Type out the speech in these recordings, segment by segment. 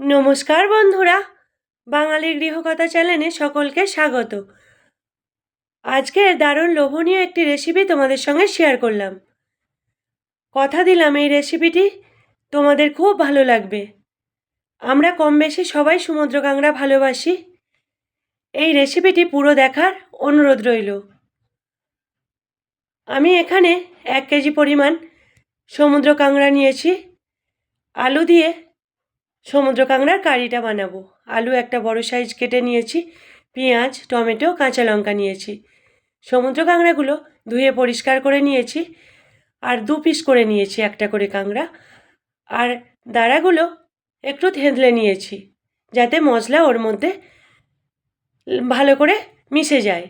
নমস্কার বন্ধুরা বাঙালি গৃহকথা চ্যানেলে সকলকে স্বাগত। আজকের দারুণ লোভনীয় একটি রেসিপি তোমাদের সঙ্গে শেয়ার করলাম। কথা দিলাম এই রেসিপিটি তোমাদের খুব ভালো লাগবে। আমরা কম বেশি সবাই সমুদ্র কাঁকড়া ভালোবাসি। এই রেসিপিটি পুরো দেখার অনুরোধ রইল। আমি এখানে এক কেজি পরিমাণ সমুদ্র কাঁকড়া নিয়েছি। আলু দিয়ে সমুদ্র কাঁকড়ার কারিটা বানাবো। আলু একটা বড় সাইজ কেটে নিয়েছি, পেঁয়াজ, টমেটো, কাঁচা লঙ্কা নিয়েছি। সমুদ্র কাঁকড়াগুলো ধুয়ে পরিষ্কার করে নিয়েছি আর দু পিস করে নিয়েছি একটা করে কাঁকড়া। আর দাঁড়াগুলো একটু থেঁতলে নিয়েছি যাতে মশলা ওর মধ্যে ভালো করে মিশে যায়।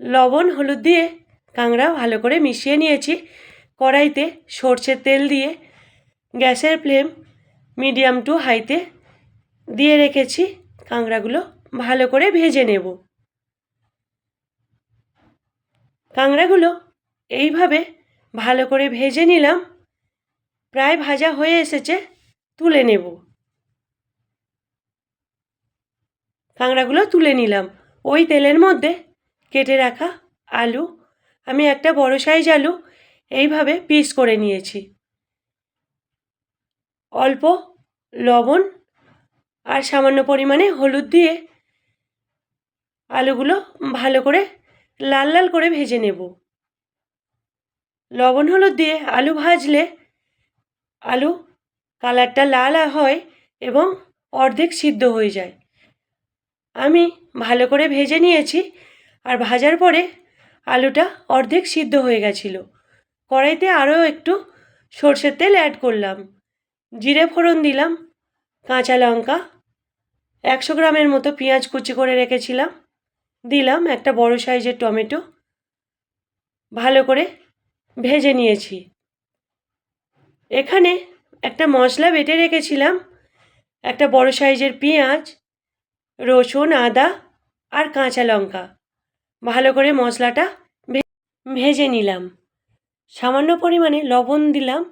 লবণ, হলুদ দিয়ে কাঁকড়া ভালো করে মিশিয়ে নিয়েছি। কড়াইতে সর্ষের তেল দিয়ে গ্যাসের ফ্লেম মিডিয়াম টু হাইতে দিয়ে রেখেছি কাঁকড়াগুলো, ভালো করে ভেজে নেব। কাঁকড়াগুলো এইভাবে ভালো করে ভেজে নিলাম, প্রায় ভাজা হয়ে এসেছে, তুলে নেব। কাঁকড়াগুলো তুলে নিলাম। ওই তেলের মধ্যে কেটে রাখা আলু, আমি একটা বড় সাইজ আলু, এইভাবে পিস করে নিয়েছি। অল্প, লবণ আর সামান্য পরিমাণে হলুদ দিয়ে আলুগুলো ভালো করে লাল লাল করে ভেজে নেব। লবণ হলুদ দিয়ে আলু ভাজলে আলু কালারটা লাল হয় এবং অর্ধেক সিদ্ধ হয়ে যায়। আমি ভালো করে ভেজে নিয়েছি আর ভাজার পরে আলুটা অর্ধেক সিদ্ধ হয়ে গেছিল। কড়াইতে আরও একটু সর্ষের তেল অ্যাড করলাম। জিরে ফোড়ন দিলাম, কাঁচা লঙ্কা, একশো গ্রামের মতো পেঁয়াজ কুচি করে রেখেছিলাম, দিলাম একটা বড় সাইজের টমেটো, ভালো করে ভেজে নিয়েছি। এখানে একটা মশলা বেটে রেখেছিলাম, একটা বড় সাইজের পেঁয়াজ, রসুন, আদা আর কাঁচা লঙ্কা, ভালো করে মশলাটা ভেজে নিলাম। সামান্য পরিমাণে লবণ দিলাম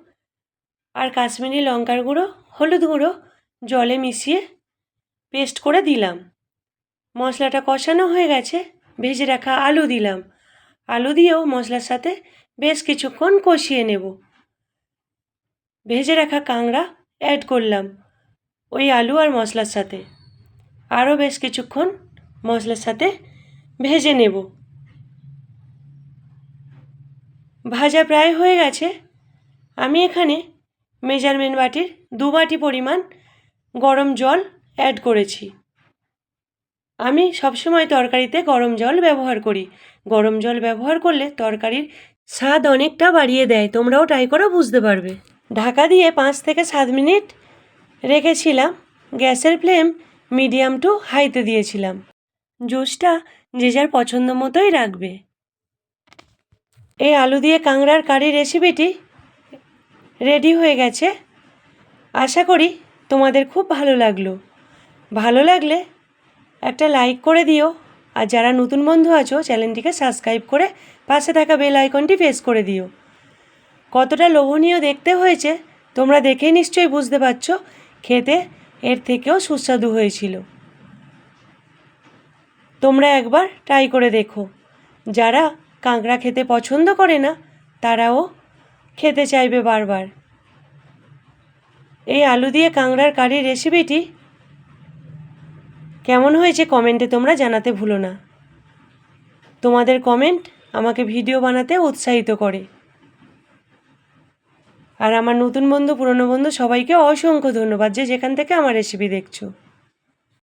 আর কাশ্মীরি লঙ্কার গুঁড়ো, হলুদ গুঁড়ো জলে মিশিয়ে পেস্ট করে দিলাম। মশলাটা কষানো হয়ে গেছে, ভেজে রাখা আলু দিলাম। আলু দিয়েও মশলার সাথে বেশ কিছুক্ষণ কষিয়ে নেব। ভেজে রাখা কাঁকড়া অ্যাড করলাম ওই আলু আর মশলার সাথে। আরও বেশ কিছুক্ষণ মশলার সাথে ভেজে নেব। ভাজা প্রায় হয়ে গেছে। আমি এখানে মেজারমেন্ট বাটির দু বাটি পরিমাণ গরম জল অ্যাড করেছি। আমি সবসময় তরকারিতে গরম জল ব্যবহার করি। গরম জল ব্যবহার করলে তরকারির স্বাদ অনেকটা বাড়িয়ে দেয়। তোমরাও ট্রাই করে, বুঝতে পারবে। ঢাকা দিয়ে পাঁচ থেকে সাত মিনিট রেখেছিলাম। গ্যাসের ফ্লেম মিডিয়াম টু হাইতে দিয়েছিলাম। জুসটা যে যার পছন্দ মতোই রাখবে। এই আলু দিয়ে কাংড়ার কারি রেসিপিটি রেডি হয়ে গেছে। আশা করি তোমাদের খুব ভালো লাগল। ভালো লাগলে একটা লাইক করে দিও। আর যারা নতুন বন্ধু আছো, চ্যানেলটিকে সাবস্ক্রাইব করে পাশে থাকা বেল আইকনটি প্রেস করে দিও। কতটা লোভনীয় দেখতে হয়েছে, তোমরা দেখেই নিশ্চয়ই বুঝতে পারছ, খেতে এর থেকেও সুস্বাদু হয়েছিল। তোমরা একবার ট্রাই করে দেখো। যারা কাঁকড়া খেতে পছন্দ করে না, তারাও খেতে চাইবে বারবার। এই আলু দিয়ে কাঁকড়ার কারির রেসিপিটি কেমন হয়েছে কমেন্টে তোমরা জানাতে ভুলো না। তোমাদের কমেন্ট আমাকে ভিডিও বানাতে উৎসাহিত করে। আর আমার নতুন বন্ধু, পুরনো বন্ধু সবাইকে অসংখ্য ধন্যবাদ যে যেখান থেকে আমার রেসিপি দেখছ।